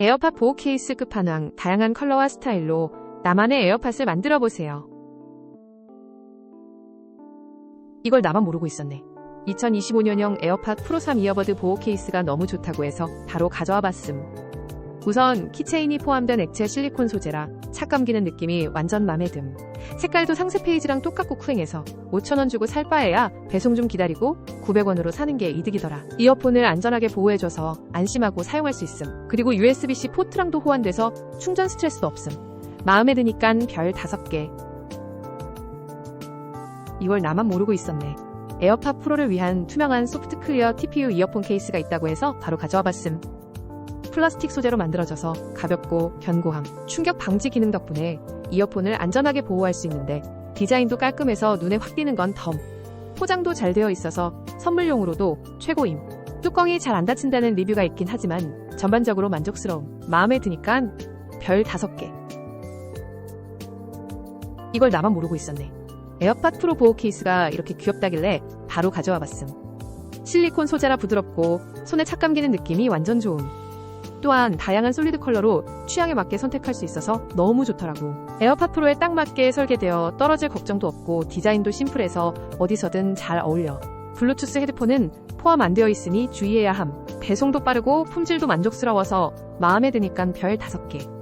에어팟 보호 케이스 끝판왕 다양한 컬러와 스타일로 나만의 에어팟을 만들어 보세요. 이걸 나만 모르고 있었네. 2025년형 에어팟 프로 3 이어버드 보호 케이스가 너무 좋다고 해서 바로 가져와 봤음. 우선 키체인이 포함된 액체 실리콘 소재라 착 감기는 느낌이 완전 맘에 듦. 색깔도 상세 페이지랑 똑같고 쿠행해서 5,000원 주고 살 바에야 배송 좀 기다리고 900원으로 사는 게 이득이더라. 이어폰을 안전하게 보호해줘서 안심하고 사용할 수 있음. 그리고 USB-C 포트랑도 호환돼서 충전 스트레스도 없음. 마음에 드니깐 별 5개. 이걸 나만 모르고 있었네. 에어팟 프로를 위한 투명한 소프트 클리어 TPU 이어폰 케이스가 있다고 해서 바로 가져와 봤음. 플라스틱 소재로 만들어져서 가볍고 견고함, 충격 방지 기능 덕분에 이어폰을 안전하게 보호할 수 있는데 디자인도 깔끔해서 눈에 확 띄는 건 덤. 포장도 잘 되어 있어서 선물용으로도 최고임. 뚜껑이 잘 안 닫힌다는 리뷰가 있긴 하지만 전반적으로 만족스러움. 마음에 드니깐 별 5개. 이걸 나만 모르고 있었네. 에어팟 프로 보호 케이스가 이렇게 귀엽다길래 바로 가져와 봤음. 실리콘 소재라 부드럽고 손에 착 감기는 느낌이 완전 좋음. 또한 다양한 솔리드 컬러로 취향에 맞게 선택할 수 있어서 너무 좋더라고. 에어팟 프로에 딱 맞게 설계되어 떨어질 걱정도 없고 디자인도 심플해서 어디서든 잘 어울려. 블루투스 헤드폰은 포함 안 되어 있으니 주의해야 함. 배송도 빠르고 품질도 만족스러워서 마음에 드니깐 별 5개.